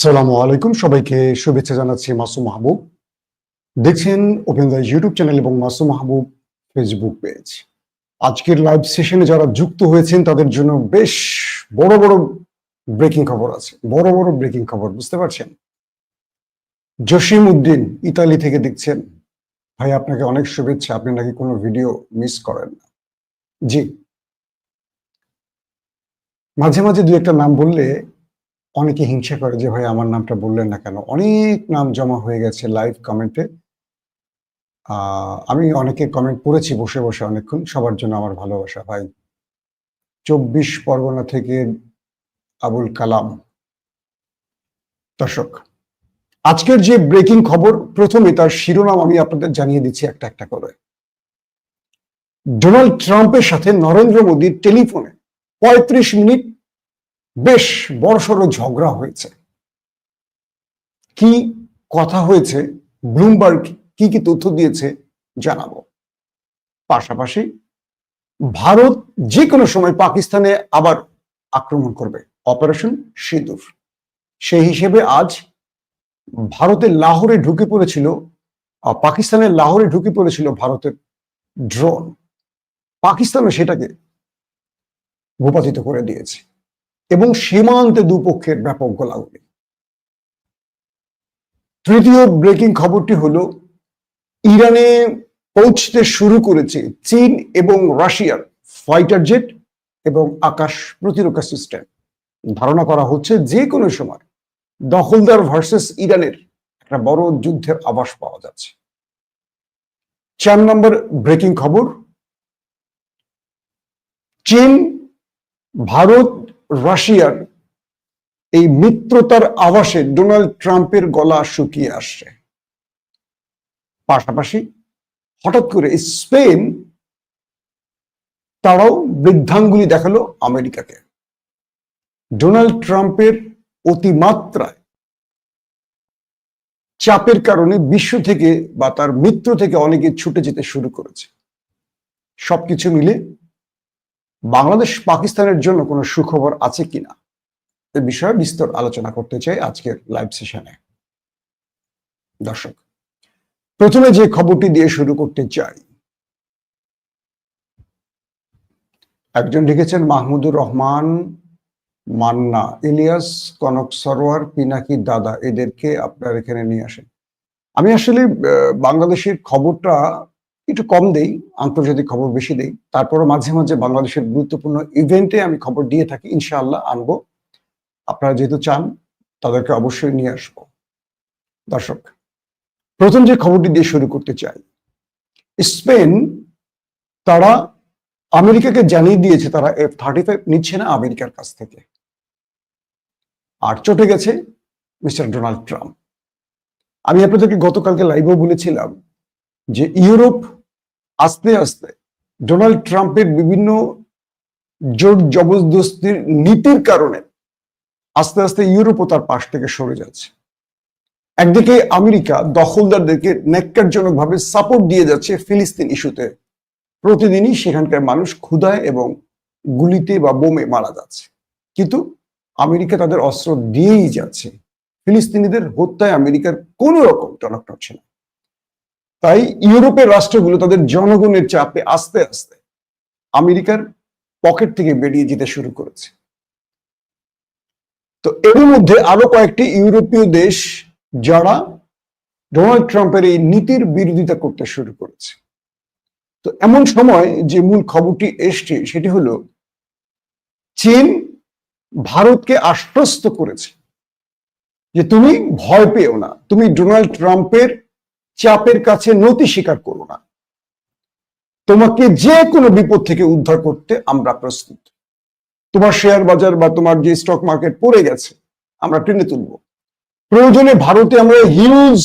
আসসালামু আলাইকুম। সবাইকে শুভেচ্ছা জানাচ্ছি মাসুম মাহবুব। দেখছেন ওপেন দ্য ইউটিউব চ্যানেল এবং মাসুম মাহবুব ফেসবুক পেজ আজকের লাইভ সেশনে যারা যুক্ত হয়েছেন, তাদের জন্য বেশ বড় বড় ব্রেকিং খবর আছে। বড় বড় ব্রেকিং খবর, বুঝতে পারছেন? জসিম উদ্দিন ইতালি থেকে দেখছেন। ভাই, আপনাকে অনেক শুভেচ্ছা। আপনি নাকি কোনো ভিডিও মিস করেন না। জি। মাঝে মাঝে দু একটা নাম বললে অনেকে হিংসা করে যে, ভাই, আমার নামটা বললেন না কেন? অনেক নাম জমা হয়ে গেছে লাইভ কমেন্টে আমি অনেকে কমেন্ট পড়েছি বসে বসে অনেকক্ষণ। সবার জন্য আমার ভালোবাসা, ভাই। চব্বিশ পরগনা থেকে আবুল কালাম। দর্শক, আজকের যে ব্রেকিং খবর, প্রথমে তার শিরোনাম আমি আপনাদের জানিয়ে দিচ্ছি একটা একটা করে। ডোনাল্ড ট্রাম্পের সাথে নরেন্দ্র মোদীর টেলিফোনে পঁয়ত্রিশ মিনিট বেশ বড়সড় ঝগড়া হয়েছে। কি কথা হয়েছে ব্লুমবার্গ কি কি তথ্য দিয়েছে জানাব। পাশাপাশি ভারত যে কোনো সময় পাকিস্তানে আবার আক্রমণ করবে। অপারেশন সিঁদুর। সেই হিসেবে আজ ভারতের লাহোরে ঢুকে পড়েছিল পাকিস্তানের লাহোরে ঢুকে পড়েছিল ভারতের ড্রোন পাকিস্তানও সেটাকে ভূপাতিত করে দিয়েছে। এবং সীমান্তে দুপক্ষের ব্যাপক গোলাগুলি। তৃতীয় ব্রেকিং খবরটি হলো, ইরানে পৌঁছতে শুরু করেছে চীন এবং রাশিয়ার ফাইটার জেট এবং আকাশ প্রতিরক্ষা সিস্টেম। ধারণা করা হচ্ছে যে কোনো সময় দখলদার ভার্সেস ইরানের একটা বড় যুদ্ধের আভাস পাওয়া যাচ্ছে। চার নম্বর ব্রেকিং খবর, চীন, ভারত রাশিয়ার এই মিত্রতার আবাসে ডোনাল্ড ট্রাম্পের গলা শুকিয়ে আসছে। পাশাপাশি হঠাৎ করে স্পেন তারাও বৃদ্ধাঙ্গুলি দেখাল আমেরিকাকে। ডোনাল্ড ট্রাম্পের অতিমাত্রায় চাপের কারণে বিশ্ব থেকে বা তার মিত্র থেকে অনেকে ছুটে যেতে শুরু করেছে। সবকিছু মিলে বাংলাদেশ পাকিস্তানের জন্য কোনো সুখবর আছে কিনা? এ বিষয়ে বিস্তর আলোচনা করতে চাই আজকের লাইভ সেশনে। দর্শক, প্রথমে যে খবরটি দিয়ে শুরু করতে চাই। একজন লিখেছেন, মাহমুদুর রহমান, মান্না, ইলিয়াস, কনক সরোয়ার, পিনাকি দাদা, এদেরকে আপনার এখানে নিয়ে আসেন। আমি আসলে বাংলাদেশের খবরটা একটু কম দেই, আন্তর্জাতিক খবর বেশি দেই। তারপরও মাঝে মাঝে বাংলাদেশের গুরুত্বপূর্ণ ইভেন্টে আমি খবর দিয়ে থাকি, ইনশাআল্লাহ আনব। আপনারা যেহেতু চান, তাদেরকে অবশ্যই নিয়ে আসব। দর্শক, প্রথম যে খবরটি দিয়ে শুরু করতে চাই, স্পেন তারা আমেরিকাকে জানিয়ে দিয়েছে, তারা এফ থার্টি ফাইভ নিচ্ছে না আমেরিকার কাছ থেকে। আর চটে গেছে মিস্টার ডোনাল্ড ট্রাম্প। আমি আপনাদেরকে গতকালকে লাইভেও বলেছিলাম যে ইউরোপ আস্তে আস্তে ডোনাল্ড ট্রাম্পের বিভিন্ন জোর জবরদস্তির নীতির কারণে আস্তে আস্তে ইউরোপও তার পাশ থেকে সরে যাচ্ছে। একদিকে আমেরিকা দখলদারদেরকে ন্যাক্কারজনকভাবে সাপোর্ট দিয়ে যাচ্ছে ফিলিস্তিন ইস্যুতে। প্রতিদিনই সেখানকার মানুষ ক্ষুধায় এবং গুলিতে বা বোমে মারা যাচ্ছে। কিন্তু আমেরিকা তাদের অস্ত্র দিয়েই যাচ্ছে। ফিলিস্তিনিদের হত্যায় আমেরিকার কোনো রকম টনক নড়ছে না। তাই ইউরোপের রাষ্ট্রগুলো তাদের জনগণের চাপে আস্তে আস্তে আমেরিকার পকেট থেকে বেরিয়ে যেতে শুরু করেছে। তো এর মধ্যে আরও কয়েকটি ইউরোপীয় দেশ যারা ডোনাল্ড ট্রাম্পের এই নীতির বিরোধিতা করতে শুরু করেছে। তো এমন সময় যে মূল খবরটি এসছে সেটি হলো, চীন ভারতকে আশ্বস্ত করেছে যে তুমি ভয় পেও না, তুমি ডোনাল্ড ট্রাম্পের চাপের কাছে নতি স্বীকার করো না। তোমাকে যে কোনো বিপদ থেকে উদ্ধার করতে আমরা প্রস্তুত। তোমার শেয়ার বাজার বা তোমার যে স্টক মার্কেট পড়ে গেছে, আমরা টেনে তুলব। প্রয়োজনে ভারতে আমরা হিউজ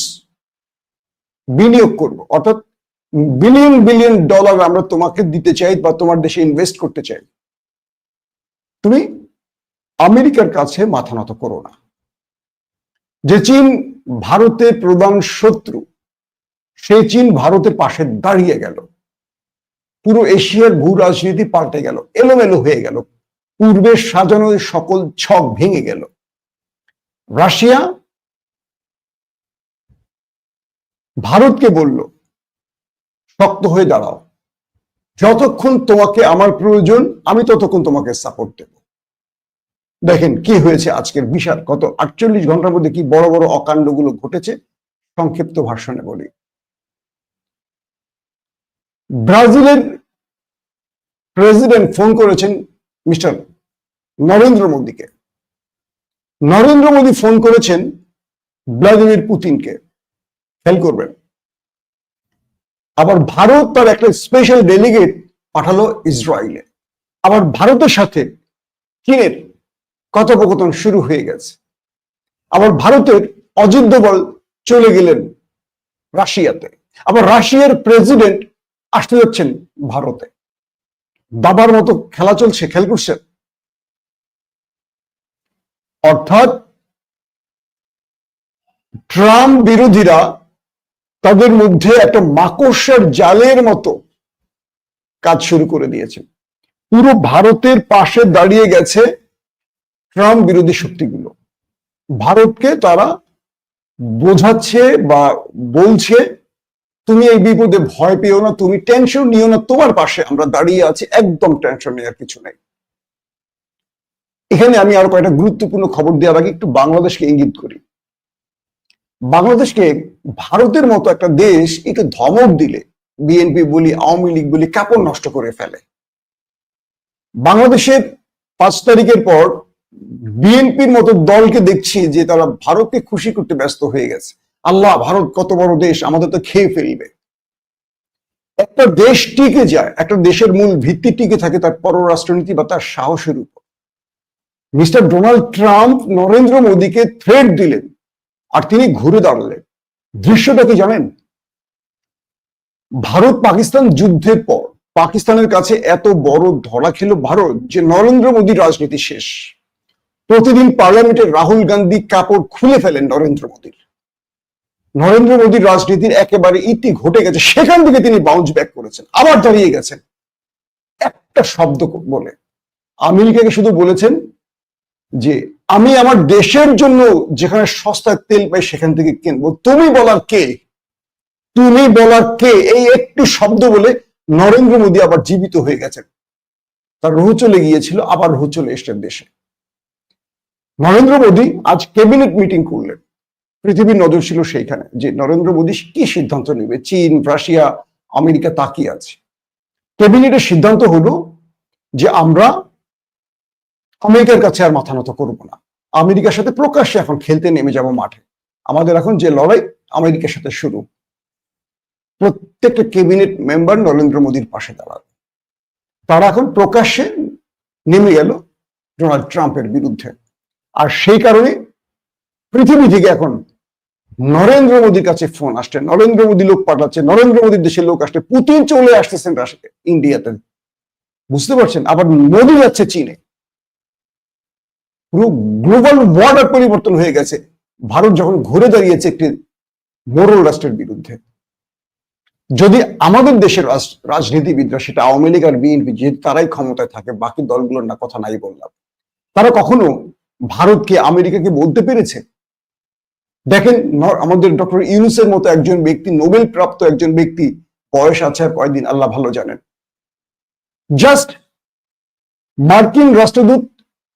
বিনিয়োগ করব। অর্থাৎ বিলিয়ন বিলিয়ন ডলার আমরা তোমাকে দিতে চাই বা তোমার দেশে ইনভেস্ট করতে চাই। তুমি আমেরিকার কাছে মাথা নত করো না। যে চীন ভারতের প্রধান শত্রু সেই চীন ভারতের পাশে দাঁড়িয়ে গেল। পুরো এশিয়ার ভূ রাজনীতি পাল্টে গেল, এলোমেলো হয়ে গেল। পূর্বে সাজানো সকল ছক ভেঙে গেল। রাশিয়া ভারতকে বলল, শক্ত হয়ে দাঁড়াও। যতক্ষণ তোমাকে আমার প্রয়োজন, আমি ততক্ষণ তোমাকে সাপোর্ট দেব। দেখেন কি হয়েছে আজকের বিশাল কত আটচল্লিশ ঘণ্টার মধ্যে কি বড় বড় অকাণ্ডগুলো ঘটেছে? সংক্ষিপ্ত ভাষণে বলি। ব্রাজিলের প্রেসিডেন্ট ফোন করেছেন মিস্টার নরেন্দ্র মোদীকে। নরেন্দ্র মোদী ফোন করেছেন ভ্লাদিমির পুতিনকে খেয়াল করবেন। আবার ভারত তার একটা স্পেশাল ডেলিগেট পাঠালো ইসরায়েলে। আবার ভারতের সাথে চীনের কথোপকথন শুরু হয়ে গেছে। আবার ভারতের অযোধ্য বল চলে গেলেন রাশিয়াতে। আবার রাশিয়ার প্রেসিডেন্ট আসতে যাচ্ছেন ভারতে। বাবার মতো খেলা চলছে খেয়াল করছেন অর্থাৎ ট্রাম্প বিরোধীরা তাদের মধ্যে একটা মাকড়সার জালের মতো কাজ শুরু করে দিয়েছে। পুরো ভারতের পাশে দাঁড়িয়ে গেছে ট্রাম্প বিরোধী শক্তিগুলো। ভারতকে তারা বোঝাচ্ছে বা বলছে তুমি এই বিপদে ভয় পেও না, তুমি টেনশন নিও না, তোমার পাশে আমরা দাঁড়িয়ে আছি, একদম টেনশন নেওয়ার কিছু নেই। এখানে আমি আরও কয়েকটা গুরুত্বপূর্ণ খবর দেওয়ার আগে একটু বাংলাদেশকে ইঙ্গিত করি। বাংলাদেশকে ভারতের মতো একটা দেশ একটু ধমক দিলে, বিএনপি বলি, আওয়ামী লীগ বলি কাপড় নষ্ট করে ফেলে। বাংলাদেশের পাঁচ তারিখের পর বিএনপির মতো দলকে দেখছি যে তারা ভারতকে খুশি করতে ব্যস্ত হয়ে গেছে। আল্লাহ, ভারত কত বড় দেশ, আমাদের তো খেয়ে ফেলবে। একটা দেশ টিকে যায়, একটা দেশের মূল ভিত্তি টিকে থাকে তার পররাষ্ট্রনীতি বা তার সাহসের উপর। মিস্টার ডোনাল্ড ট্রাম্প নরেন্দ্র মোদীকে থ্রেট দিলেন, আর তিনি ঘুরে দাঁড়ালেন। দৃশ্যটা কি জানেন? ভারত পাকিস্তান যুদ্ধের পর পাকিস্তানের কাছে এত বড় ধরা খেল ভারত যে নরেন্দ্র মোদীর রাজনীতি শেষ। প্রতিদিন পার্লামেন্টে রাহুল গান্ধী কাপড় খুলে ফেলেন নরেন্দ্র মোদীর। নরেন্দ্র মোদীর রাজনীতির একেবারে ইতি ঘটে গেছে। সেখান থেকে তিনি বাউন্স ব্যাক করেছেন। আবার দাঁড়িয়ে গেছেন। একটা শব্দ বলে। আমেরিকাকে শুধু বলেছেন যে, আমি আমার দেশের জন্য যেখানে সস্তায় তেল পাই সেখান থেকে কিনবো। তুমি বলার কে? তুমি বলার কে? এই একটি শব্দ বলে নরেন্দ্র মোদী আবার জীবিত হয়ে গেছেন। তার রুহ চলে গিয়েছিল, আবার রুহ চলে এসছেন দেশে। নরেন্দ্র মোদী আজ ক্যাবিনেট মিটিং করলেন। পৃথিবীর নজর ছিল সেইখানে যে নরেন্দ্র মোদী কি সিদ্ধান্ত নেবে? চীন, রাশিয়া, আমেরিকা তাকিয়ে আছে। ক্যাবিনেটের সিদ্ধান্ত হলো যে আমরা আমেরিকার কাছে আর মাথা নত করব না। আমেরিকার সাথে প্রকাশ্যে এখন খেলতে নেমে যাব মাঠে। আমাদের এখন যে লড়াই, আমেরিকার সাথে শুরু। প্রত্যেকটা ক্যাবিনেট মেম্বার নরেন্দ্র মোদীর পাশে দাঁড়াবে। তারা এখন প্রকাশ্যে নেমে গেল ডোনাল্ড ট্রাম্পের বিরুদ্ধে। আর সেই কারণে পৃথিবী থেকে এখন নরেন্দ্র মোদীর কাছে ফোন আসছে, নরেন্দ্র মোদী লোক পাঠাচ্ছে, নরেন্দ্র মোদীর দেশের লোক আসছে, পুতিন চলে আসতেছেন ইন্ডিয়াতে। বুঝতে পারছেন? আবার মোদী যাচ্ছে চীনে। পুরো গ্লোবাল ওয়ার্ডার পরিবর্তন হয়ে গেছে। ভারত যখন ঘুরে দাঁড়িয়েছে একটি মোরল রাষ্ট্রের বিরুদ্ধে। যদি আমাদের দেশের রাজনীতিবিদরা, সেটা আওয়ামী লীগ আর বিএনপি যেহেতু তারাই ক্ষমতায় থাকে, বাকি দলগুলোর না, কথা নাই বললাম। তারা কখনো ভারতকে, আমেরিকাকে বলতে পেরেছে? দেখেন আমাদের ডক্টর ইউনুসের মতো একজন ব্যক্তি নোবেল প্রাপ্ত একজন ব্যক্তি, বয়স আছে কয়দিন, আল্লাহ ভালো জানেন। জাস্ট মার্কিন রাষ্ট্রদূত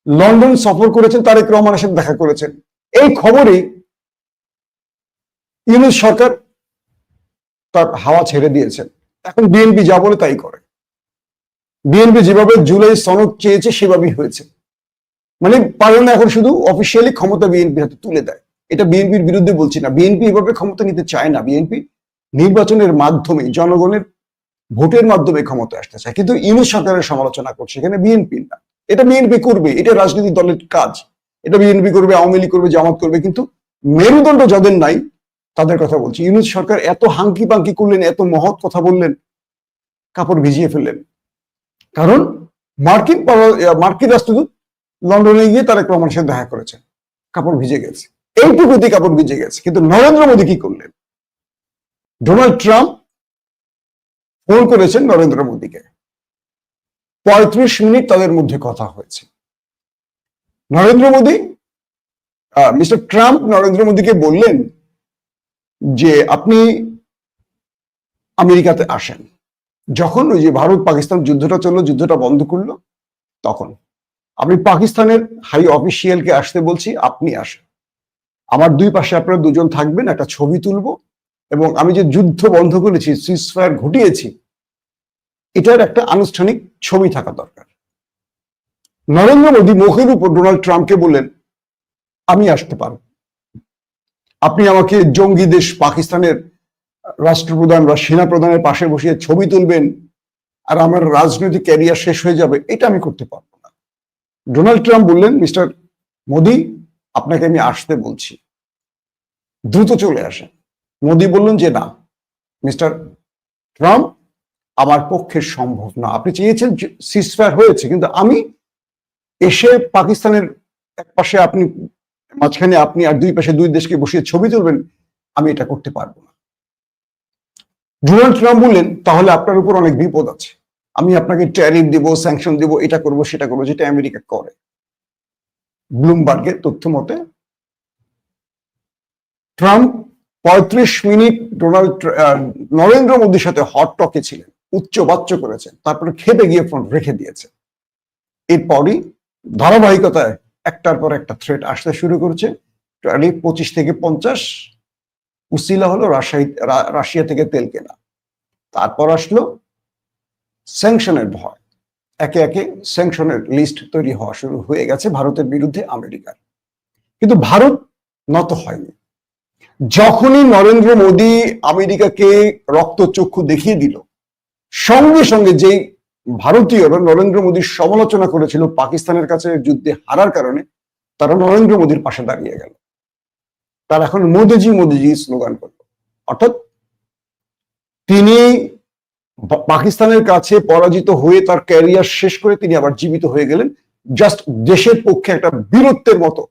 লন্ডন সফর করেছেন, তারেক রহমানের সাথে দেখা করেছেন। এই খবরেই ইউনুস সরকার তার হাওয়া ছেড়ে দিয়েছেন। এখন বিএনপি যা বলে তাই করে। বিএনপি যেভাবে জুলাই সনদ চেয়েছে, সেভাবেই হয়েছে। মানে পারে না এখন শুধু অফিসিয়ালি ক্ষমতা বিএনপির হাতে তুলে দেয়। এটা বিএনপির বিরুদ্ধে বলছি না। বিএনপি এভাবে ক্ষমতা নিতে চায় না। বিএনপি নির্বাচনের মাধ্যমে, জনগণের ভোটের মাধ্যমে ক্ষমতা আসতে চায়। কিন্তু ইউনুস সরকারের সমালোচনা করছে, এখানে বিএনপি না। এটা বিএনপি করবে, এটা রাজনৈতিক দলের কাজ। এটা বিএনপি করবে, আওয়ামী লীগ করবে, জামাত করবে, কিন্তু মেরুদণ্ড যাদের নাই, তাদের কথা বলছি। ইউনুস সরকার এত হাঙ্কি পাঙ্কি করলেন, এত মহৎ কথা বললেন, কাপড় ভিজিয়ে ফেললেন। কারণ মার্কিন মার্কিন রাষ্ট্রদূত লন্ডনে গিয়ে তারা রহমানের সাথে দেখা করেছেন। কাপড় ভিজে গেছে। এইটুকুতে কাপড় ভিজে গেছে। কিন্তু নরেন্দ্র মোদী কি করলেন? ডোনাল্ড ট্রাম্প ফোন করেছেন নরেন্দ্র মোদীকে। পঁয়ত্রিশ মিনিট তাদের মধ্যে কথা হয়েছে। নরেন্দ্র মোদী মিস্টার ট্রাম্প নরেন্দ্র মোদীকে বললেন যে, আপনি আমেরিকাতে আসেন। যখন ওই যে ভারত পাকিস্তান যুদ্ধটা চলল, যুদ্ধটা বন্ধ করল, তখন। আমি পাকিস্তানের হাই অফিসিয়ালকে আসতে বলছি, আপনি আসেন। আমার দুই পাশে আপনারা দুজন থাকবেন, একটা ছবি তুলবো এবং আমি যে যুদ্ধ বন্ধ করেছি সিজফায়ার ঘটিয়েছি, এটার একটা আনুষ্ঠানিক ছবি থাকা দরকার। নরেন্দ্র মোদী মুখের উপর ডোনাল্ড ট্রাম্পকে বললেন, আমি আসতে পারব। আপনি আমাকে জঙ্গি দেশ পাকিস্তানের রাষ্ট্রপ্রধান বা সেনাপ্রধানের পাশে বসিয়ে ছবি তুলবেন আর আমার রাজনৈতিক ক্যারিয়ার শেষ হয়ে যাবে, এটা আমি করতে পারব না। ডোনাল্ড ট্রাম্প বললেন, মিস্টার মোদি আপনাকে আমি আসতে বলছি। দ্রুত চলে আসেন। মোদি বললেন যে, না, মিস্টার ট্রাম্প আমার পক্ষে সম্ভব না। আপনি চেয়েছেন সিসফায়ার হয়েছে, কিন্তু আমি এসে পাকিস্তানের এক পাশে আপনি, মাঝখানে আপনি আর দুই পাশে দুই দেশকে বসিয়ে ছবি তুলবেন, আমি এটা করতে পারব না। ডোনাল্ড ট্রাম্প বললেন, তাহলে আপনার উপর অনেক বিপদ আছে। আমি আপনাকে ট্যারিফ দিব, স্যাংশন দিব, এটা করব, সেটা করব, যেটা আমেরিকা করে। ব্লুমবার্গের তথ্য মতে, ট্রাম্প পঁয়ত্রিশ মিনিট ডোনাল্ড নরেন্দ্র মোদীর সাথে হট টকে ছিলেন, উচ্চ বাচ্চ করেছেন, তারপরে খেপে গিয়ে ফোন রেখে দিয়েছে। এরপরই ধারাবাহিকতায় একটার পর একটা থ্রেট আসতে শুরু করেছে। ট্রালি পঁচিশ থেকে পঞ্চাশ, উসিলা হলো রাশিয়া রাশিয়া থেকে তেল কেনা। তারপর আসলো স্যাংশনের ভয়। একে একে স্যাংশনের লিস্ট তৈরি হওয়া শুরু হয়ে গেছে ভারতের বিরুদ্ধে আমেরিকার। কিন্তু ভারত নত হয়নি। যখনই নরেন্দ্র মোদী আমেরিকাকে রক্তচক্ষু দেখিয়ে দিল, সঙ্গে সঙ্গে যেই ভারতীয়রা নরেন্দ্র মোদীর সমালোচনা করেছিল পাকিস্তানের কাছে যুদ্ধে হারার কারণে, তারা নরেন্দ্র মোদীর পাশে দাঁড়িয়ে গেল। তার এখন মোদিজি মোদিজি স্লোগান করল। অর্থাৎ তিনি পাকিস্তানের কাছে পরাজিত হয়ে তার ক্যারিয়ার শেষ করে তিনি আবার জীবিত হয়ে গেলেন। জাস্ট দেশের পক্ষে একটা বীরত্বের মতো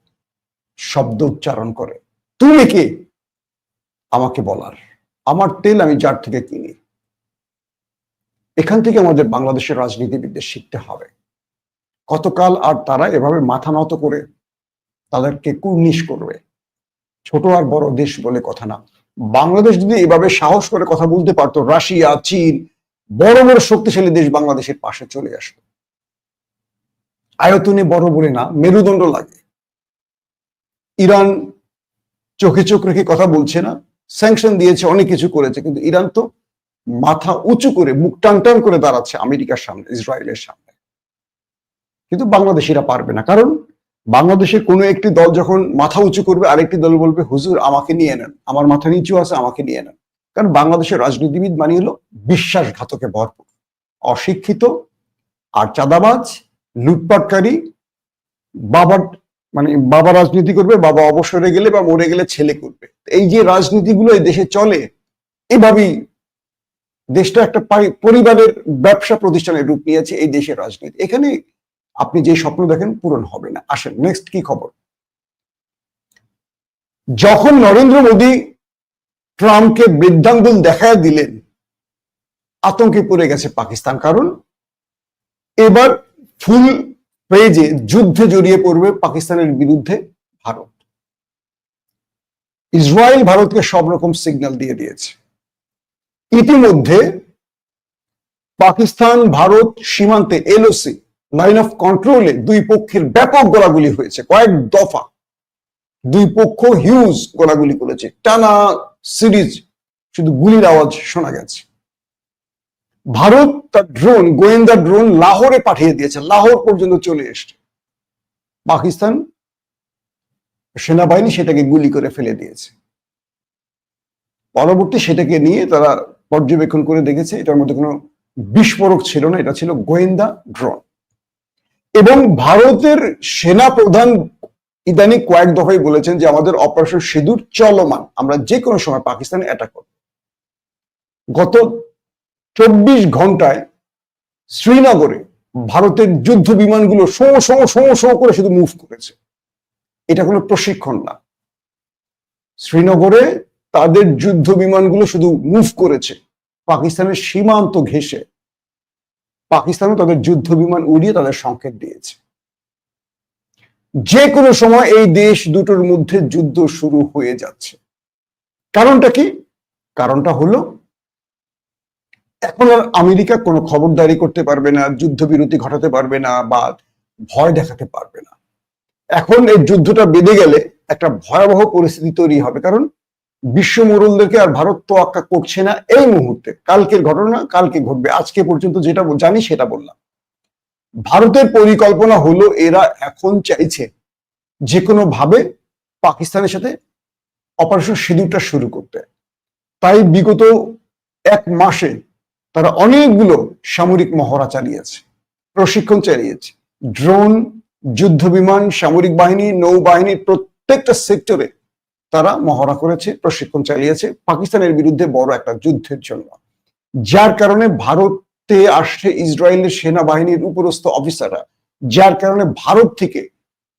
শব্দ উচ্চারণ করে। তুমি কে? আমাকে বলার। আমার তেল আমি যার থেকে কিনি। এখান থেকে আমাদের বাংলাদেশের রাজনীতিবিদদের শিখতে হবে। কতকাল আর তারা এভাবে মাথা নত করে তাদেরকে কুর্নিশ করবে? ছোট আর বড় দেশ বলে কথা না। বাংলাদেশ যদি এভাবে সাহস করে কথা বলতে পারতো, রাশিয়া, চীন বড় বড় শক্তিশালী দেশ বাংলাদেশের পাশে চলে আসতো আয়তনে বড় বলে না, মেরুদণ্ড লাগে। ইরান চোখে চোখ রেখে কথা বলছে না স্যাংশন দিয়েছে, অনেক কিছু করেছে, কিন্তু ইরান তো মাথা উঁচু করে মুখ টান টান করে দাঁড়াচ্ছে আমেরিকার সামনে, ইসরায়েলের সামনে। কিন্তু বাংলাদেশিরা পারবে না, কারণ বাংলাদেশের কোনো একটি দল যখন মাথা উঁচু করবে, আরেকটি দল বলবে, হুজুর, আমাকে নিয়ে নেন, আমার মাথা নিচু আছে, আমাকে নিয়ে নেন। কারণ বাংলাদেশের রাজনীতিবিদ মানে হলো বিশ্বাসঘাতকে ভরপুর। অশিক্ষিত আর চাঁদাবাজ, লুটপাটকারী বাবার মানে বাবা রাজনীতি করবে, বাবা অবসরে গেলে বা মরে গেলে ছেলে করবে। এই যে রাজনীতিগুলো এই দেশে চলে, এভাবেই দেশটা একটা পরিবারের ব্যবসা প্রতিষ্ঠানের রূপ নিয়েছে এই দেশের রাজনীতি। এখানে আপনি যে স্বপ্ন দেখেন পূরণ হবে না। আসেন নেক্সট কি খবর? যখন নরেন্দ্র মোদী ট্রাম্পকে বৃদ্ধাঙ্গুল দেখায় দিলেন। আতঙ্কে পড়ে গেছে পাকিস্তান, কারণ এবার ফুল পেজে যুদ্ধে জড়িয়ে পড়বে পাকিস্তানের বিরুদ্ধে ভারত। ইসরায়েল ভারতকে সব রকম সিগন্যাল দিয়ে দিয়েছে। ইতিমধ্যে পাকিস্তান, ভারত সীমান্তে এলওসি লাইন অফ কন্ট্রোলে দুই পক্ষের ব্যাপক গোলাগুলি হয়েছে। কয়েক দফা দুই পক্ষ হিউজ গোলাগুলি করেছে। টানা সিরিজ, শুধু গুলির আওয়াজ শোনা গেছে। ভারত তার ড্রোন গোয়েন্দা ড্রোন লাহোরে পাঠিয়ে দিয়েছে। লাহোর পর্যন্ত চলে এসছে। পাকিস্তান সেনাবাহিনী সেটাকে গুলি করে ফেলে দিয়েছে। পরবর্তী সেটাকে নিয়ে তারা পর্যবেক্ষণ করে দেখেছে, এটার মধ্যে কোনো বিস্ফোরক ছিল না, এটা ছিল গোয়েন্দা ড্রোন এবং ভারতের সেনা প্রধান ইদানিং কয়েক দফাই বলেছেন যে আমাদের অপারেশন সিঁদুর চলমান। আমরা যে কোনো সময় পাকিস্তানে অ্যাটাক করব। গত চব্বিশ ঘন্টায় শ্রীনগরে ভারতের যুদ্ধ বিমানগুলো শো শো শো করে শুধু মুভ করেছে। এটা কোনো প্রশিক্ষণ না। শ্রীনগরে তাদের যুদ্ধ বিমানগুলো শুধু মুভ করেছে। পাকিস্তানের সীমান্ত ঘেসে পাকিস্তানও তাদের যুদ্ধ বিমান উড়িয়ে তাদের সংকেত দিয়েছে। যে কোনো সময় এই দেশ দুটোর মধ্যে যুদ্ধ শুরু হয়ে যাচ্ছে। কারণটা কি? কারণটা হলো, এখন আর আমেরিকা কোনো খবরদারি করতে পারবে না, যুদ্ধবিরতি ঘটাতে পারবে না বা ভয় দেখাতে পারবে না। এখন এই যুদ্ধটা বেঁধে গেলে একটা ভয়াবহ পরিস্থিতি তৈরি হবে। কারণ বিশ্ব মোড়লদেরকে আর ভারত তো তোয়াক্কা করছে না এই মুহূর্তে। কালকের ঘটনা, কালকে ঘটবে। আজকে পর্যন্ত যেটা জানি সেটা বললাম। ভারতের পরিকল্পনা হলো এরা এখন চাইছে যে কোনো ভাবে পাকিস্তানের সাথে অপারেশন সিঁদুরটা শুরু করতে। তাই বিগত এক মাসে তারা অনেকগুলো সামরিক মহড়া চালিয়েছে, প্রশিক্ষণ চালিয়েছে ড্রোন যুদ্ধ বিমান, সামরিক বাহিনী নৌবাহিনীর প্রত্যেকটা সেক্টরে তারা মহড়া করেছে, প্রশিক্ষণ চালিয়েছে পাকিস্তানের বিরুদ্ধে বড় একটা যুদ্ধের জন্য। যার কারণে ভারতে আসছে ইসরায়েলের সেনাবাহিনীর উপরস্থ অফিসাররা, যার কারণে ভারত থেকে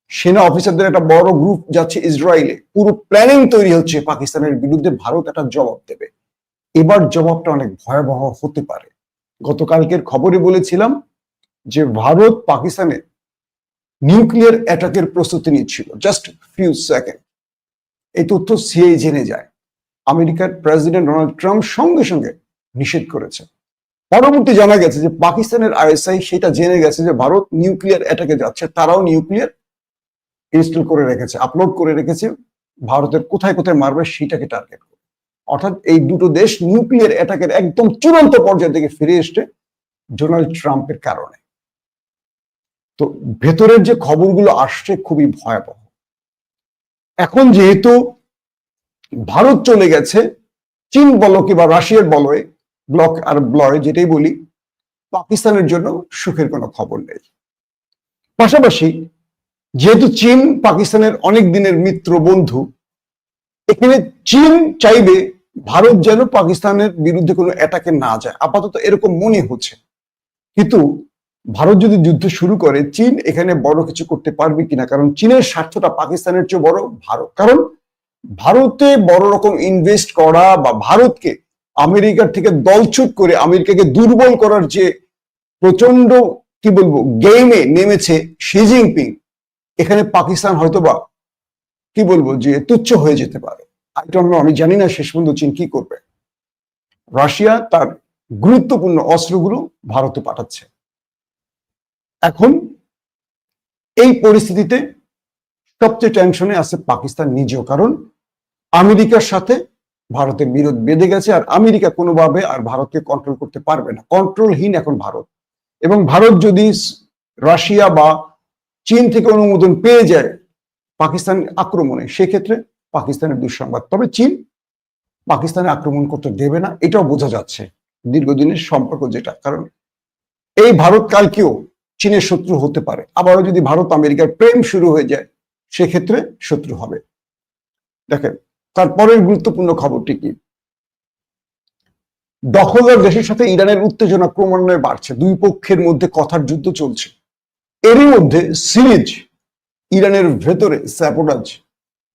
সেনা অফিসারদের একটা বড় গ্রুপ যাচ্ছে ইসরায়েলে। পুরো প্ল্যানিং তৈরি হচ্ছে পাকিস্তানের বিরুদ্ধে, ভারত একটা জবাব দেবে। এবার জবাবটা অনেক ভয়াবহ হতে পারে। গতকালকের খবরে বলেছিলাম যে, ভারত পাকিস্তানে নিউক্লিয়ার অ্যাটাকের প্রস্তুতি নিচ্ছিল। জাস্ট ফিউ সেকেন্ড এই তথ্য সিআই জেনে যায়। আমেরিকার প্রেসিডেন্ট ডোনাল্ড ট্রাম্প সঙ্গে সঙ্গে নিষেধ করেছে। পরবর্তী জানা গেছে যে পাকিস্তানের আইএসআই সেটা জেনে গেছে যে ভারত নিউক্লিয়ার অ্যাটাকে যাচ্ছে, তারাও নিউক্লিয়ার ইনস্টল করে রেখেছে আপলোড করে রেখেছে, ভারতের কোথায় কোথায় মারবে সেটাকে টার্গেট করে। অর্থাৎ এই দুটো দেশ নিউক্লিয়ার অ্যাটাকের একদম চূড়ান্ত পর্যায় থেকে ফিরে এসছে ডোনাল্ড ট্রাম্পের কারণে। তো ভেতরের যে খবরগুলো আসছে খুবই ভয়াবহ। এখন যেহেতু ভারত চলে গেছে, চীন বলকে বা রাশিয়ার বলয়ে ব্লক আর ব্লয় যেটাই বলি, পাকিস্তানের জন্য সুখের কোনো খবর নেই। পাশাপাশি যেহেতু চীন পাকিস্তানের অনেক দিনের মিত্র বন্ধু, এখানে চীন চাইবে ভারত যেন পাকিস্তানের বিরুদ্ধে কোনো অ্যাটাকে না যায়। আপাতত এরকম মনে হচ্ছে। কিন্তু ভারত যদি যুদ্ধ শুরু করে, চীন এখানে বড় কিছু করতে পারবে কিনা? কারণ চীনের স্বার্থটা পাকিস্তানের চেয়ে বড় ভারত। কারণ ভারতে বড় রকম ইনভেস্ট করা বা ভারতকে আমেরিকার থেকে দলছুট করে আমেরিকাকে দুর্বল করার যে প্রচণ্ড কি বলব গেমে নেমেছে শি জিনপিং এখানে পাকিস্তান হয়তো বা কি বলব, যে তুচ্ছ হয়ে যেতে পারে। আমি জানি না শেষ পর্যন্ত চীন কি করবে। রাশিয়া তার গুরুত্বপূর্ণ অস্ত্রগুলো ভারতে পাঠাচ্ছে। এখন এই পরিস্থিতিতে সবচেয়ে টেনশনে আছে পাকিস্তান নিজেও, কারণ আমেরিকার সাথে ভারতের বিরোধ বেঁধে গেছে আর আমেরিকা কোনোভাবে আর ভারতকে কন্ট্রোল করতে পারবে না। কন্ট্রোলহীন এখন ভারত। এবং ভারত যদি রাশিয়া বা চীন থেকে অনুমোদন পেয়ে যায় পাকিস্তান আক্রমণে, সেক্ষেত্রে পাকিস্তানের দুঃসংবাদ। তবে চীন পাকিস্তানে আক্রমণ করতে দেবে না, এটাও বোঝা যাচ্ছে দীর্ঘদিনের সম্পর্ক যেটা। কারণ এই ভারত কালকেও চীনের শত্রু হতে পারে। আবারও যদি ভারত আমেরিকার প্রেম শুরু হয়ে যায়, সেক্ষেত্রে শত্রু হবে। দেখেন তারপরের গুরুত্বপূর্ণ খবরটি কি? দখলদার দেশের সাথে ইরানের উত্তেজনা ক্রমান্বয়ে বাড়ছে। দুই পক্ষের মধ্যে কথার যুদ্ধ চলছে। এরই মধ্যে সিরিজ ইরানের ভেতরে স্যাপোটাজ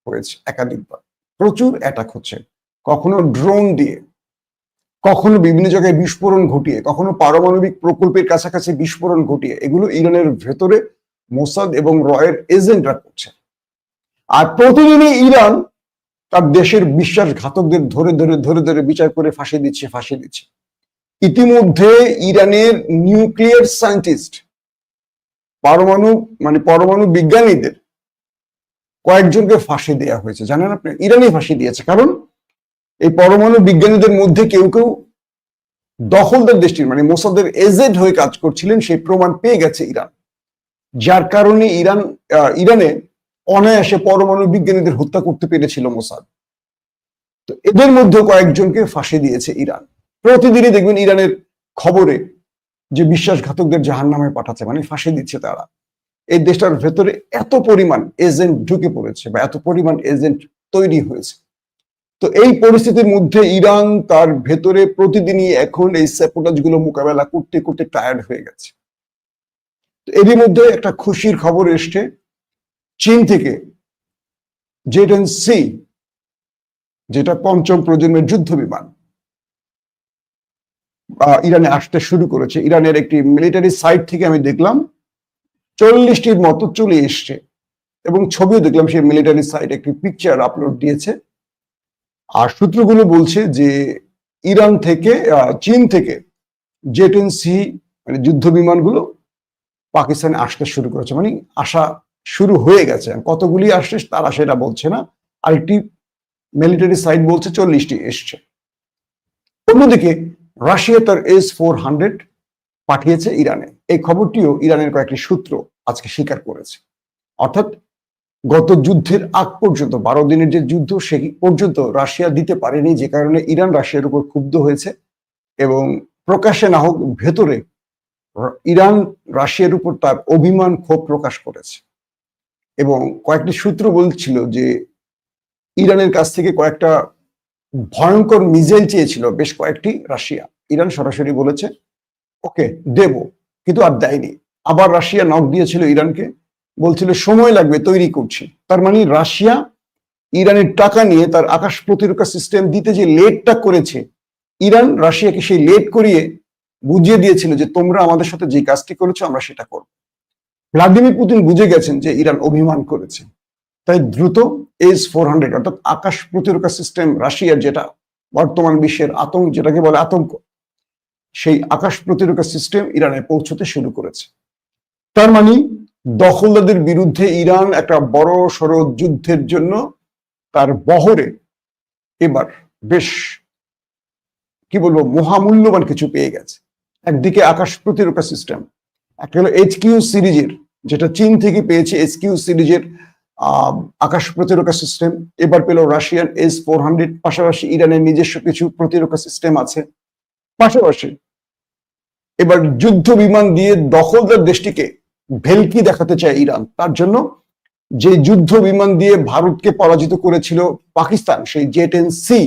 হয়েছে একাধিকবার। প্রচুর অ্যাটাক হচ্ছে। কখনো ড্রোন দিয়ে, কখনো বিভিন্ন জায়গায় বিস্ফোরণ ঘটিয়ে, কখনো পারমাণবিক প্রকল্পের কাছাকাছি বিস্ফোরণ ঘটিয়ে, এগুলো ইরানের ভেতরে মোসাদ এবং রয়ের এজেন্টরা করছে। আর প্রতিদিনই ইরান তার দেশের বিশ্বাসঘাতকদের ধরে ধরে ধরে ধরে বিচার করে ফাঁসি দিচ্ছে ফাঁসি দিচ্ছে। ইতিমধ্যে ইরানের নিউক্লিয়ার সায়েন্টিস্ট, পরমাণু মানে পরমাণু বিজ্ঞানীদের কয়েকজনকে ফাঁসি দেওয়া হয়েছে। জানেন আপনি? ইরানই ফাঁসি দিয়েছে। কারণ এই পরমাণু বিজ্ঞানীদের মধ্যে কেউ কেউ দখলদার দেশটির মানে মোসাদের এজেন্ট হয়ে কাজ করছিলেন, সেই প্রমাণ পেয়ে গেছে ইরান। যার কারণে ইরান ইরানে অনায়াসে পরমাণু বিজ্ঞানীদের হত্যা করতে পেরেছিল মোসাদ। তো এদের মধ্যে কয়েকজনকে ফাঁসি দিয়েছে ইরান। প্রতিদিনই দেখবেন ইরানের খবরে যে বিশ্বাসঘাতকদের জাহান নামে পাঠাচ্ছে মানে ফাঁসি দিচ্ছে তারা। এই দেশটার ভেতরে এত পরিমাণ এজেন্ট ঢুকে পড়েছে বা এত পরিমাণ এজেন্ট তৈরি হয়েছে। তো এই পরিস্থিতির মধ্যে ইরান তার ভেতরে প্রতিদিনই এখন এই স্যাপোটাজগুলো মোকাবেলা করতে করতে টায়ার্ড হয়ে গেছে। এরই মধ্যে একটা খুশির খবর এসছে চীন থেকে জেটেন সি, যেটা পঞ্চম প্রজন্মের যুদ্ধ বিমান ইরানে আসতে শুরু করেছে। ইরানের একটি মিলিটারি সাইট থেকে আমি দেখলাম, চল্লিশটির মতো চলে এসছে। এবং ছবিও দেখলাম, সেই মিলিটারি সাইট একটি পিকচার আপলোড দিয়েছে। আর সূত্রগুলো বলছে যে, ইরান থেকে চীন থেকে জেট এন সি মানে যুদ্ধ বিমানগুলো পাকিস্তানে আসতে শুরু করেছে। মানে আসা শুরু হয়ে গেছে। কতগুলি আসছে তারা সেটা বলছে না। আরেকটি মিলিটারি সাইট বলছে চল্লিশটি এসছে। অন্যদিকে রাশিয়া তার এস ফোর হান্ড্রেড পাঠিয়েছে ইরানে। এই খবরটিও ইরানের কয়েকটি সূত্র আজকে স্বীকার করেছে। অর্থাৎ গত যুদ্ধের আগ পর্যন্ত, বারো দিনের যে যুদ্ধ, সে পর্যন্ত রাশিয়া দিতে পারেনি, যে কারণে ইরান রাশিয়ার উপর ক্ষুব্ধ হয়েছে এবং প্রকাশ্যে না হোক ভেতরে ইরান রাশিয়ার উপর তার অভিমান ক্ষোভ প্রকাশ করেছে। এবং কয়েকটি সূত্র বলছিল যে ইরানের কাছ থেকে কয়েকটা ভয়ঙ্কর মিসাইল চেয়েছিল, বেশ কয়েকটি রাশিয়া। ইরান সরাসরি বলেছে, ওকে, দেব। কিন্তু আর দেয়নি। আবার রাশিয়া নক দিয়েছিল ইরানকে, বলছিল, সময় লাগবে, তৈরি করছি। তার মানে রাশিয়া ইরানের টাকা নিয়ে তার আকাশ প্রতিরক্ষা সিস্টেম দিতে যে লেটটা করেছে, ইরান রাশিয়াকে সেই লেট করিয়ে বুঝিয়ে দিয়েছিল যে তোমরা আমাদের সাথে যে কাজটি করেছ, আমরা সেটা করব। ভ্লাদিমির পুতিন বুঝে গেছেন যে ইরান অভিমান করেছে। তাই দ্রুত এস ফোর হান্ড্রেড অর্থাৎ আকাশ প্রতিরক্ষা সিস্টেম রাশিয়ার যেটা বর্তমান বিশ্বের আতঙ্ক, যেটাকে বলে আতঙ্ক, সেই আকাশ প্রতিরক্ষা সিস্টেম ইরানে পৌঁছতে শুরু করেছে। তার মানে দখলদারদের বিরুদ্ধে ইরান একটা বড় সড় যুদ্ধের জন্য তার বহরে এবার বেশ, কি বলব, মহামূল্যবান কিছু পেয়ে গেছে। একদিকে আকাশ প্রতিরক্ষা সিস্টেম একটা হলো এইচ কিউ সিরিজের যেটা চীন থেকে পেয়েছে এইচ কিউ সিরিজের আকাশ প্রতিরক্ষা সিস্টেম এবার পেল রাশিয়ান এস ফোর হান্ড্রেড পাশাপাশি ইরানের নিজস্ব কিছু প্রতিরক্ষা সিস্টেম আছে। পাশাপাশি এবার যুদ্ধ বিমান দিয়ে দখলদার দেশটিকে ভেলকি দেখাতে চায় ইরান। তার জন্য যে যুদ্ধ বিমান দিয়ে ভারতকে পরাজিত করেছিল পাকিস্তান, সেই জেট সি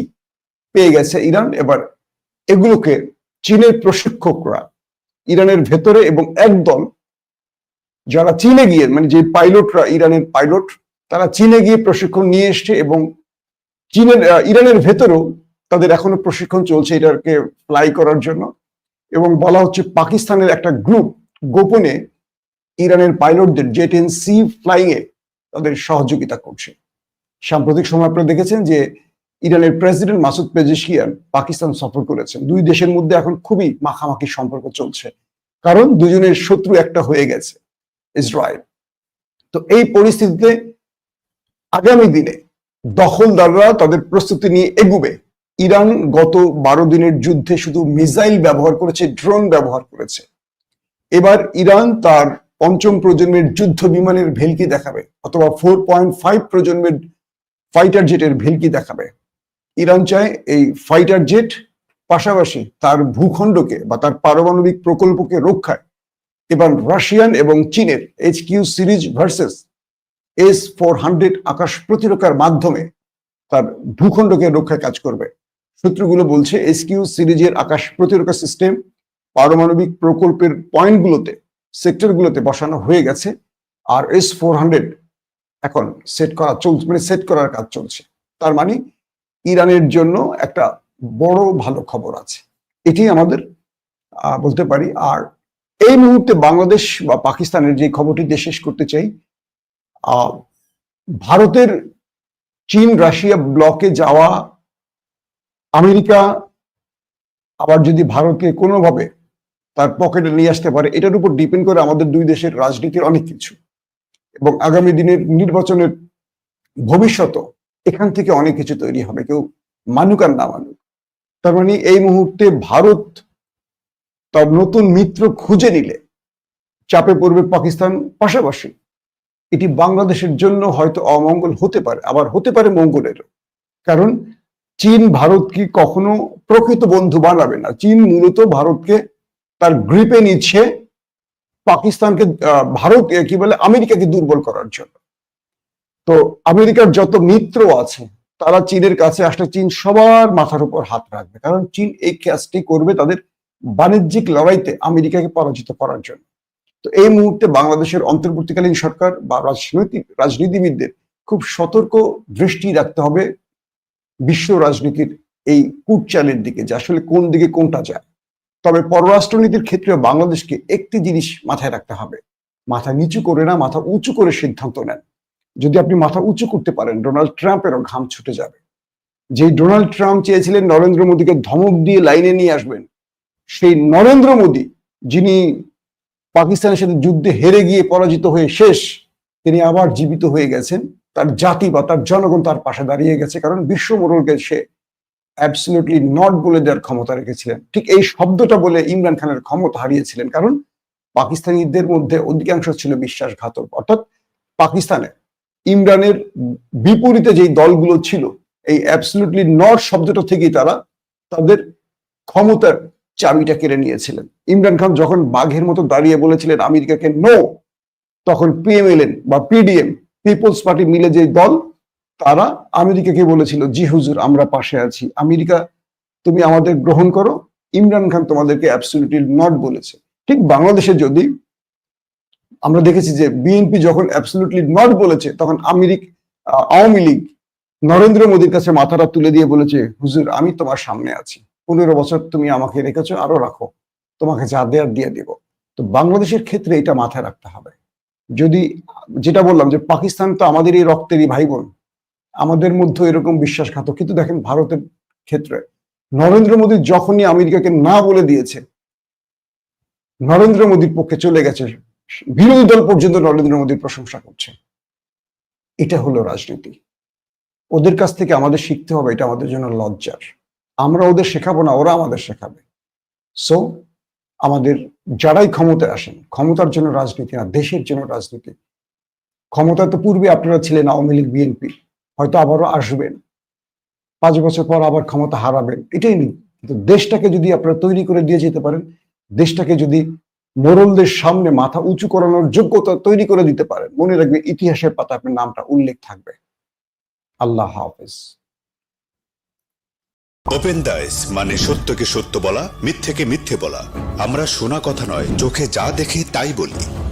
পেয়ে গেছে ইরান। এবার এগুলোকে চীনের প্রশিক্ষকরা ইরানের ভেতরে এবং একদল যারা চীনে গিয়ে মানে যে পাইলটরা, ইরানের পাইলট, তারা চীনে গিয়ে প্রশিক্ষণ নিয়ে এসছে এবং চীনের ইরানের ভেতরেও তাদের এখনও প্রশিক্ষণ চলছে এটাকে ফ্লাই করার জন্য এবং বলা হচ্ছে পাকিস্তানের একটা গ্রুপ গোপনে ইরানের পাইলটদের জেট এন সি ফ্লাইং এ তাদের সহযোগিতা করছে। সাম্প্রতিক সময় আপনারা দেখেছেন যে ইরানের প্রেসিডেন্ট মাসুদ পেজিশকিয়ান পাকিস্তান সফর করেছেন। দুই দেশের মধ্যে এখন খুবই মাখামাখি সম্পর্ক চলছে। কারণ দুজনের শত্রু একটা হয়ে গেছে, ইসরায়েল। তো এই পরিস্থিতিতে আগামী দিনে দখলদাররা তাদের প্রস্তুতি নিয়ে এগুবে। ইরান গত বারো দিনের যুদ্ধে শুধু মিসাইল ব্যবহার করেছে, ড্রোন ব্যবহার করেছে। এবার ইরান তার পঞ্চম প্রজন্মের যুদ্ধ বিমানের ভেলকি দেখাবে, অথবা ফোর পয়েন্ট ফাইভ প্রজন্মের ফাইটার জেটের ভেলকি দেখাবে। ইরান চায় এই ফাইটার জেট পাশাপাশি তার ভূখণ্ডকে বা তার পারমাণবিক প্রকল্পকে রক্ষায় এবার রাশিয়ান এবং চীনের H Q series versus S four hundred আকাশ প্রতিরক্ষার মাধ্যমে তার ভূখণ্ডকে রক্ষায় কাজ করবে। সূত্রগুলো বলছে এস কিউ সিরিজের আকাশ প্রতিরক্ষা সিস্টেম পারমাণবিক প্রকল্পের পয়েন্টগুলোতে, সেক্টরগুলোতে বসানো হয়ে গেছে আর এস ফোর হান্ড্রেড এখন সেট করা চলছে মানে সেট করার কাজ চলছে। তার মানে ইরানের জন্য একটা বড় ভালো খবর আছে। এটি আমাদের বলতে পারি, আর এই মুহূর্তে বাংলাদেশ বা পাকিস্তানের যে খবরটি দিয়ে শেষ করতে চাই ভারতের চীন রাশিয়া ব্লকে যাওয়া আমেরিকা আবার যদি ভারতকে কোনোভাবে তার পকেটে নিয়ে আসতে পারে, এটার উপর ডিপেন্ড করে আমাদের দুই দেশের রাজনীতির অনেক কিছু। এবং আগামী দিনের নির্বাচনের ভবিষ্যৎ এখান থেকে অনেক কিছু তৈরি হবে, কেউ মানুক আর না মানুক। তার মানে এই মুহূর্তে ভারত তার নতুন মিত্র খুঁজে নিলে, চাপে পড়বে পাকিস্তান পাশাপাশি। এটি বাংলাদেশের জন্য হয়তো অমঙ্গল হতে পারে, আবার হতে পারে মঙ্গলেরও। কারণ চীন ভারতকে কখনো প্রকৃত বন্ধু বানাবে না। চীন মূলত ভারতকে তার গ্রিপে নিচ্ছে পাকিস্তানকে ভারত কি বলে, আমেরিকাকে দুর্বল করার জন্য। তো আমেরিকার যত মিত্র আছে তারা চীনের কাছে আসলে চীন সবার মাথার উপর হাত রাখবে। কারণ চীন এই কাজটি করবে তাদের বাণিজ্যিক লড়াইতে আমেরিকাকে পরাজিত করার জন্য। তো এই মুহূর্তে বাংলাদেশের অন্তর্বর্তীকালীন সরকার বা রাজনৈতিক, রাজনীতিবিদদের খুব সতর্ক দৃষ্টি রাখতে হবে বিশ্ব রাজনীতির এই কূটচালের দিকে, যে আসলে কোন দিকে কোনটা যায়। তবে পররাষ্ট্রনীতির ক্ষেত্রে বাংলাদেশকে একটি জিনিস মাথায় রাখতে হবে। মাথা নিচু করে না, মাথা উঁচু করে সিদ্ধান্ত নেন। যদি আপনি মাথা উঁচু করতে পারেন, ডোনাল্ড ট্রাম্পেরও ঘাম ছুটে যাবে। যে ডোনাল্ড ট্রাম্প চেয়েছিলেন নরেন্দ্র মোদীকে ধমক দিয়ে লাইনে নিয়ে আসবেন, সেই নরেন্দ্র মোদী, যিনি পাকিস্তানের সাথে যুদ্ধে হেরে গিয়ে পরাজিত হয়ে শেষ, তিনি আবার জীবিত হয়ে গেছেন। তার জাতি বা তার জনগণ তার পাশে দাঁড়িয়ে গেছে, কারণ বিশ্ব মোড়লকে সে অ্যাবসলিউটলি নট বলে দেওয়ার ক্ষমতা রেখেছিলেন। ঠিক এই শব্দটা বলে ইমরান খানের ক্ষমতা হারিয়েছিলেন, কারণ পাকিস্তানিদের মধ্যে অধিকাংশ ছিল বিশ্বাসঘাতক। অর্থাৎ পাকিস্তানে ইমরানের বিপরীতে যেই দলগুলো ছিল, এই অ্যাবসলিউটলি নট শব্দটা থেকেই তারা তাদের ক্ষমতার চাবিটা কেড়ে নিয়েছিলেন। ইমরান খান যখন বাঘের মতো দাঁড়িয়ে বলেছিলেন আমেরিকাকে নো তখন পিএমএলএন বা পিডিএম পিপলস পার্টি মিলে যে দল, তারা আমেরিকাকে বলেছিল, জি হুজুর, আমরা পাশে আছি। আমেরিকা, তুমি আমাদের গ্রহণ করো। ইমরান খান তোমাদেরকে অ্যাবসলিউটলি নট বলেছে। ঠিক বাংলাদেশে যদি আমরা দেখেছি যে বিএনপি যখন অ্যাবসলিউটলি নট বলেছে, তখন আমেরিক আওয়ামী লীগ নরেন্দ্র মোদীর কাছে মাথাটা তুলে দিয়ে বলেছে, হুজুর, আমি তোমার সামনে আছি। পনেরো বছর তুমি আমাকে রেখেছো, আরও রাখো। তোমাকে যা দেয়ার দিয়ে দিব। তো বাংলাদেশের ক্ষেত্রে এটা মাথায় রাখতে হবে। যদি, যেটা বললাম যে পাকিস্তান তো আমাদের এই রক্তেরই ভাই বোন আমাদের মধ্যে এরকম বিশ্বাসঘাতক। কিন্তু দেখেন ভারতের ক্ষেত্রে নরেন্দ্র মোদী যখনই আমেরিকাকে না বলে দিয়েছে, নরেন্দ্র মোদীর পক্ষে চলে গেছে বিরোধী দল পর্যন্ত নরেন্দ্র মোদীর প্রশংসা করছে। এটা হলো রাজনীতি। ওদের কাছ থেকে আমাদের শিখতে হবে, এটা আমাদের জন্য লজ্জার। আমরা ওদের শেখাবো না, ওরা আমাদের শেখাবে। সো আমাদের যারাই ক্ষমতায় আসেন, ক্ষমতার জন্য রাজনীতি না, দেশের জন্য রাজনীতি। ক্ষমতায় তো পূর্বে আপনারা ছিলেন আওয়ামী লীগ, বিএনপি, হয়তো আবারও আসবেন। পাঁচ বছর পর আবার ক্ষমতা হারাবেন, এটাই নেই। কিন্তু দেশটাকে যদি আপনারা তৈরি করে দিয়ে যেতে পারেন, দেশটাকে যদি মোরলদের সামনে মাথা উঁচু করানোর যোগ্যতা তৈরি করে দিতে পারেন। মনে রাখবে ইতিহাসের পাতা আপনার নামটা উল্লেখ থাকবে। আল্লাহ হাফেজ। ওপেন দাইস মানে সত্যকে সত্য বলা, মিথ্যেকে মিথ্যে বলা। আমরা শোনা কথা নয়, চোখে যা দেখে তাই বলি।